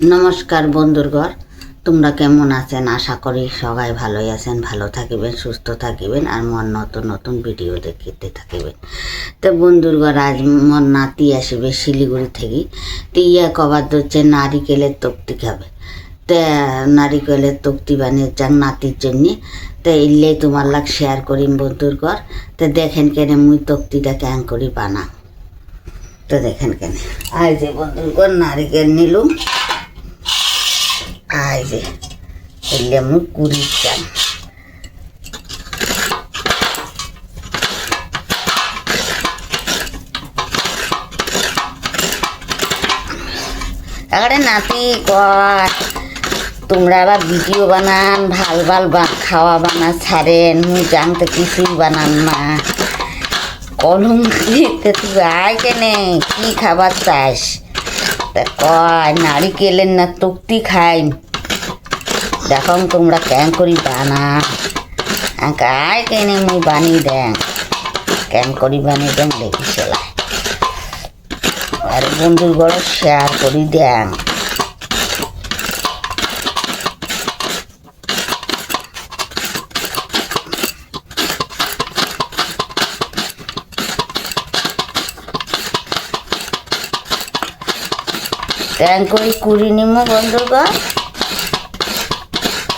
নমস্কার বন্ধুরঘর তোমরা কেমন আছেন? আশা করি সবাই ভালোই আছেন, ভালো থাকিবেন, সুস্থ থাকিবেন, আর মন নতুন নতুন ভিডিও দেখতে থাকিবেন। তো বন্ধুরঘর আজ মন নাতি আসবে শিলিগুড়ি থেকে। তো ইয়া কবার হচ্ছে নারিকেলের তক্তি খাবে। তে নারিকেলের তক্তি বানিয়ে যাক নাতির জন্যে। তো এলে তোমার লাগ শেয়ার করিম বন্ধুর ঘর তো দেখেন কেন মুই তক্তিটা ক্যাং করি বানাম। তো দেখেন কেন। আই যে বন্ধুর ঘর নারিকেল নিলুম। আই যে এলে মুই কুড়ি চান। এবারে নাতি কয় তোমরা আবার ভিডিও বানান, ভালো ভালো খাওয়া বানা ছাড়েন, মুই জানতে কিছুই বানান না। কলম দিতে তুই আয় কেনে, কি খাবার চাস? তা কয়, নারিকেলের না তক্তি খাই দেখো তোমরা কেন করি বানা? আয় কেনে মুই বানি দেন কেন করি বানি দেন দেখি সেলাই আর বন্ধুর বড় শেয়ার করি দেন ট্যাং করে কুড়ি নিম বন্ধুগণ?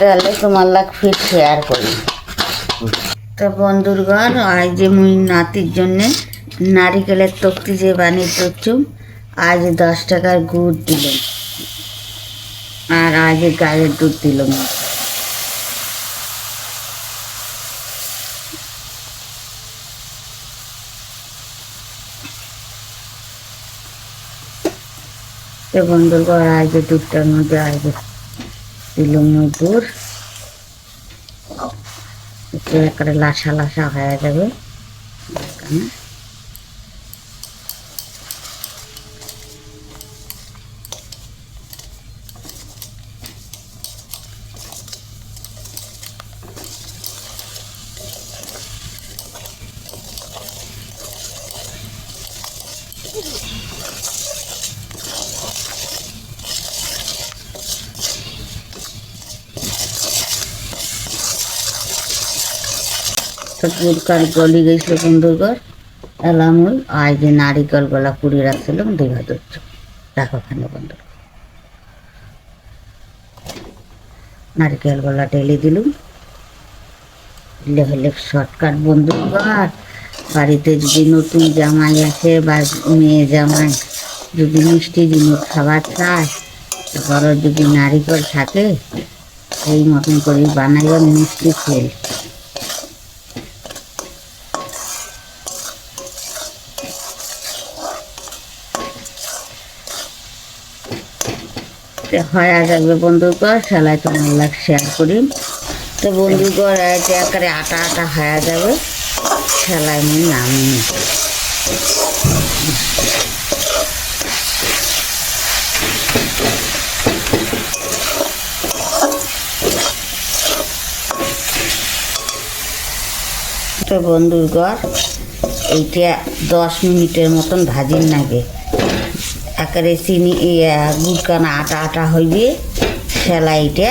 তাহলে তোমার লাগ ফির শেয়ার করি। তো বন্ধুরগণ আজ যে মুই নাতির জন্যে নারিকেলের তক্তি যে বানিয়ে করছুম, আজ দশ টাকার গুড় দিলাম। আর আজ গায়ের দুধ দিলাম। তো বন্ধুরগণ আজ দুধটার মধ্যে আজ দিলাম নদুর একটু একটা লাসা লাসা হয়ে যাবে। তো পুরকার গলি গেছিল বন্ধুগর এলাম ওই আজ যে নারিকেল গলা কুড়ি রাখছিলাম দেখা ধরছ। দেখো ওখানে বন্ধু। নারিকেল গলা ঢেলে দিলুম। লেখ শর্টকাট বন্ধুগর বাড়িতে যদি নতুন জামাই আসে বা মেয়ে জামাই, যদি মিষ্টি জিনিস খাবার চায় ঘরের যদি নারিকল থাকে এই মতন করে বানাইয়া মিষ্টি খেল হয়ে যাবে বন্ধুগর সেলাই তোমার লাগ শেয়ার করি। তো বন্ধুগর এই যে একেবারে আটা আটা হয়ে যাবে, সেলাই মুই নামিনি তো বন্ধুগর এইটা দশ মিনিটের মতন ভাজির লাগে একেবারে চিনি গুড়কানা আটা আটা হইবে সেলাইটা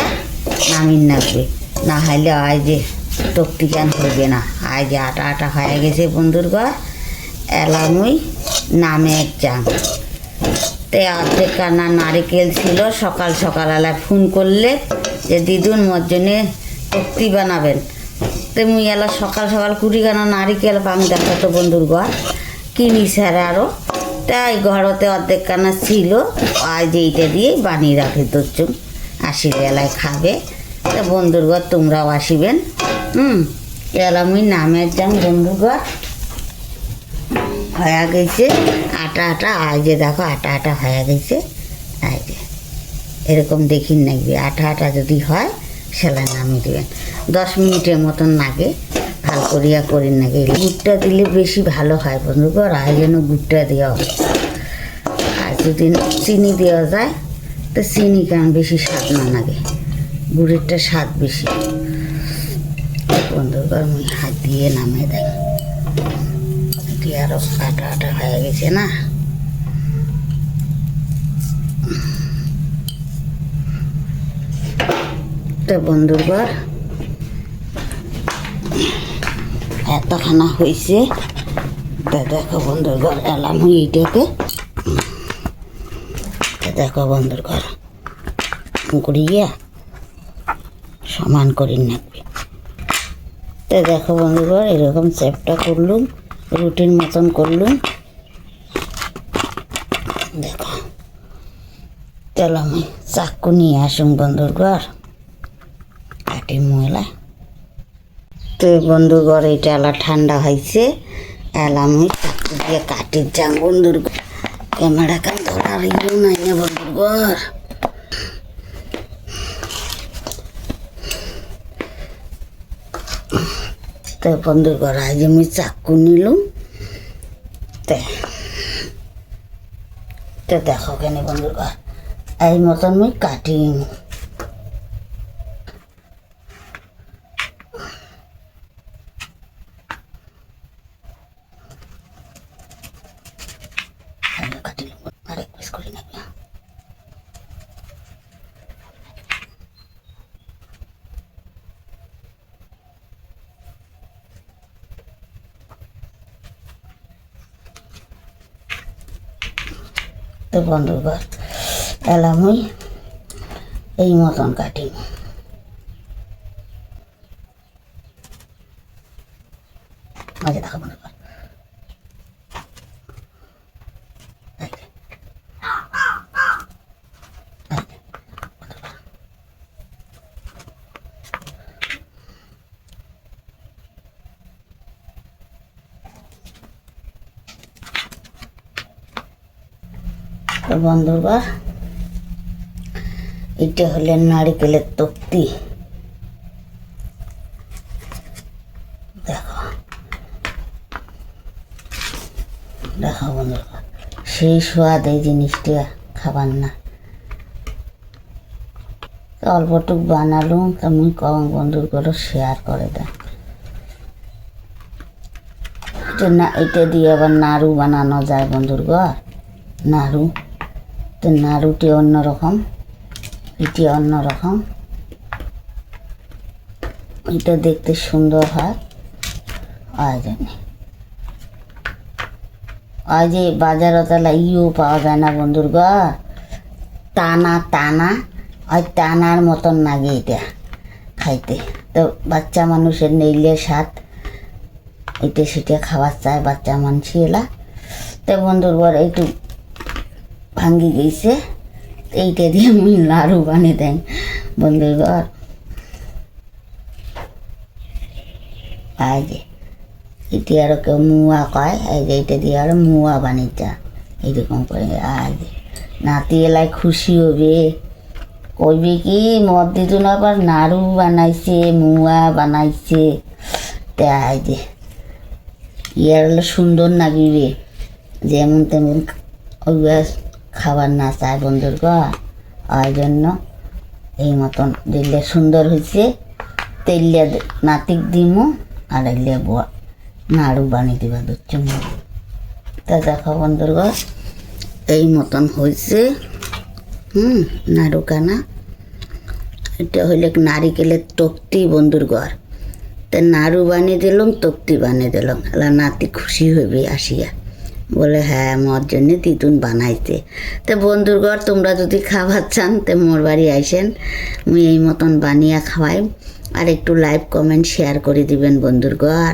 নামিন নাকবে। না হইলে আয় যে টকটি কেন হইবে না। আয় যে আটা আটা হয়ে গেছে বন্ধুর ঘর, এলামুই নামে এক চাং তে অর্ধেক কানা নারিকেল ছিল, সকাল সকালবেলা ফোন করলে যে দিদুন মোর জন্যে টকটি বানাবেন। তো মুই এলা সকাল সকাল কুড়ি কানা নারিকেল পাং দেখো তো বন্ধুর ঘর। কিনি স্যার আরও তাই ঘরতে অর্ধেক কানা ছিল। আজ এইটা দিয়ে বানিয়ে রাখি দোচ্ছুম আসি বেলায় খাবে। তা বন্ধুর ঘর, তোমরাও আসিবেন। হুম, এলা মুই নামের যান বন্ধুর ঘর। হয়ে গেছে। আটা আটা, আজ দেখো আটা আটা হয়ে গেছে। যে, এরকম দেখি নাকবে আটা আটা যদি হয়, সেলাই নামিয়ে দেবেন। দশ মিনিটের মতন লাগে। ভালো করিয়া করি নাকি? গুড়টা দিলে বেশি ভালো হয় বন্ধুগর আর যেন গুড়টা দেওয়া হয়। আর যদি চিনি দেওয়া যায়, তো চিনি কেন বেশি স্বাদ না লাগে। গুড়েরটা স্বাদ বেশি। বন্ধুগর আমি হাত দিয়ে নামে দেয় এটি আরও আটা আটা হয়ে গেছে না? তো ঘর এতখানা হয়েছে দেখো বন্ধুর ঘর, এলাম এইটাকে দেখো বন্ধুর ঘর গুড়িয়া সমান করি নাকবে। তো দেখো বন্ধুর ঘর, এরকম চ্যাপটা করলুম রুটিন মতন করলুম। দেখো, চলো আমি চাক্কু নিয়ে আসুন বন্ধুর ঘর। কাটি ময়লা। তো বন্ধু, ঘর এটা এলা ঠান্ডা হয়েছে। এলা আমি চাকু দিয়ে কাটি যাম বন্ধুর ক্যামেরা কান ধরার ইয়েও নাই না বন্ধুর তো বন্ধুর ঘর, আজ আমি চাকু নিলুম। তো দেখো কেন বন্ধুর ঘর। এই মতন আমি কাটি তো বন্ধুগণ এলাম ওই এই মতন কাটি মাঝে দেখা বন্ধুগণ তো বন্ধুগণ এটা হলে নারিকেলের তক্তি। দেখো। দেখো বন্ধুগণ সেই স্বাদ এই জিনিসটা খাবার না। অল্পটুক বানালুম তুমি কম বন্ধুর করে শেয়ার করে দেন। না, এটা দিয়ে আবার নাড়ু বানানো যায় বন্ধুর ঘর নাড়ু। তো নাড়ুটি অন্যরকম এটি অন্যরকম এটা দেখতে সুন্দর হয়। আমি আজ এই বাজারতলা ইও পাওয়া যায় না বন্ধুর টানা টানা, ওই টানার মতন লাগে এটা খাইতে। তো বাচ্চা মানুষের নেইলে স্বাদ, এটা সেটা খাবার চায় বাচ্চা মানুষ এলা তো বন্ধুর ঘর একটু ভাঙ্গি গেছে। এইটা দিয়ে আমি লাড়ু বানিয়ে দেন, বন্ধুর ঘর। এই যে, এটি আরও কেউ মুয়া কয়, এই যে এটা দিয়ে আরও মুয়া বানিয়েছা, এইরকম করে। আজ নাতি এলাই খুশি হবে কইবে কি, মদ দিত না আবার নাড়ু বানাইছে, মুয়া বানাইছে। তাই যে, ইয়ার হলো সুন্দর নাগিবে। যেমন তেমন ওইগুলা খাবার না চায় বন্ধুর ওই জন্য এই মতন দিলে সুন্দর হয়েছে তেলিয়া নাতিক দিমু আর এলে নাড়ু বানিয়ে দিবা দুচ্ছ তা দেখো বন্ধুর এই মতন হয়েছে হুম, নাড়ু কানা। এটা হইলে নারিকেলের তক্তি বন্ধুর ঘর তা নাড়ু বানিয়ে দিলাম, তক্তি বানিয়ে দিলাম। এলা নাতি খুশি হইবে আসিয়া। বলে হ্যাঁ মর জন্যে তিতুন বানাইতে তো বন্ধুর ঘর, তোমরা যদি খাবার চান, তো মোর বাড়ি আইসেন। আমি এই মতন বানিয়ে খাওয়াই। আর একটু লাইভ কমেন্ট শেয়ার করে দিবেন বন্ধুর ঘর।